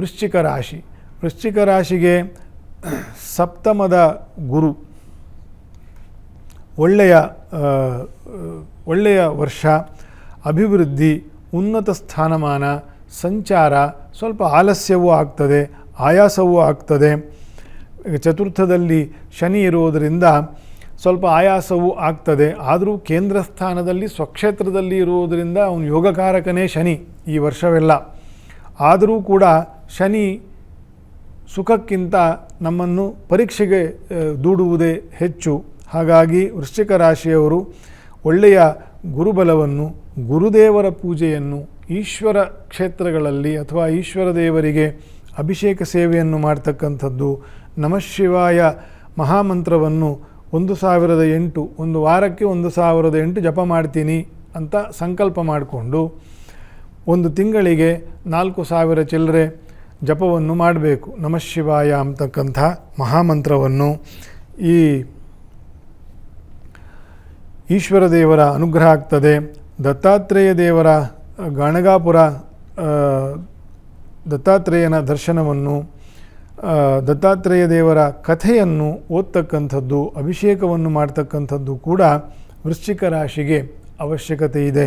ವೃಶ್ಚಿಕ ರಾಶಿ. ವೃಶ್ಚಿಕ ರಾಶಿಗೆ ಸಪ್ತಮದ ಗುರು ಒಳ್ಳೆಯ ಒಳ್ಳೆಯ ವರ್ಷ, ಅಭಿವೃದ್ಧಿ, ಉನ್ನತ ಸ್ಥಾನಮಾನ, ಸಂಚಾರ, ಸ್ವಲ್ಪ ಆಲಸ್ಯವೂ ಆಗ್ತದೆ, ಆಯಾಸವೂ ಆಗ್ತದೆ. ಚತುರ್ಥದಲ್ಲಿ ಶನಿ ಇರುವುದರಿಂದ ಸ್ವಲ್ಪ ಆಯಾಸವೂ ಆಗ್ತದೆ. ಆದರೂ ಕೇಂದ್ರ ಸ್ಥಾನದಲ್ಲಿ ಸ್ವಕ್ಷೇತ್ರದಲ್ಲಿ ಇರುವುದರಿಂದ ಅವನು ಯೋಗಕಾರಕನೇ ಶನಿ ಈ ವರ್ಷವೆಲ್ಲ. ಆದರೂ ಕೂಡ ಶನಿ ಸುಖಕ್ಕಿಂತ ನಮ್ಮನ್ನು ಪರೀಕ್ಷೆಗೆ ದೂಡುವುದೇ ಹೆಚ್ಚು. ಹಾಗಾಗಿ ವೃಶ್ಚಿಕ ರಾಶಿಯವರು ಒಳ್ಳೆಯ ಗುರುಬಲವನ್ನು, ಗುರುದೇವರ ಪೂಜೆಯನ್ನು, ಈಶ್ವರ ಕ್ಷೇತ್ರಗಳಲ್ಲಿ ಅಥವಾ ಈಶ್ವರ ದೇವರಿಗೆ ಅಭಿಷೇಕ ಸೇವೆಯನ್ನು ಮಾಡ್ತಕ್ಕಂಥದ್ದು ನಮಃಶಿವಾಯ ಮಹಾಮಂತ್ರವನ್ನು ಒಂದು ಸಾವಿರದ ಎಂಟು, ಒಂದು ವಾರಕ್ಕೆ ಒಂದು ಸಾವಿರದ ಎಂಟು ಜಪ ಮಾಡ್ತೀನಿ ಅಂತ ಸಂಕಲ್ಪ ಮಾಡಿಕೊಂಡು ಒಂದು ತಿಂಗಳಿಗೆ ನಾಲ್ಕು ಸಾವಿರ ಚಿಲ್ಲರೆ ಜಪವನ್ನು ಮಾಡಬೇಕು. ನಮಃಶಿವಾಯ ಅಂತಕ್ಕಂಥ ಮಹಾಮಂತ್ರವನ್ನು ಈ ಈಶ್ವರ ದೇವರ ಅನುಗ್ರಹ ಆಗ್ತದೆ. ದತ್ತಾತ್ರೇಯ ದೇವರ ಗಾಣಗಾಪುರ ದತ್ತಾತ್ರೇಯನ ದರ್ಶನವನ್ನು ದತ್ತಾತ್ರೇಯ ದೇವರ ಕಥೆಯನ್ನು ಓದ್ತಕ್ಕಂಥದ್ದು, ಅಭಿಷೇಕವನ್ನು ಮಾಡ್ತಕ್ಕಂಥದ್ದು ಕೂಡ ವೃಶ್ಚಿಕ ರಾಶಿಗೆ ಅವಶ್ಯಕತೆ ಇದೆ.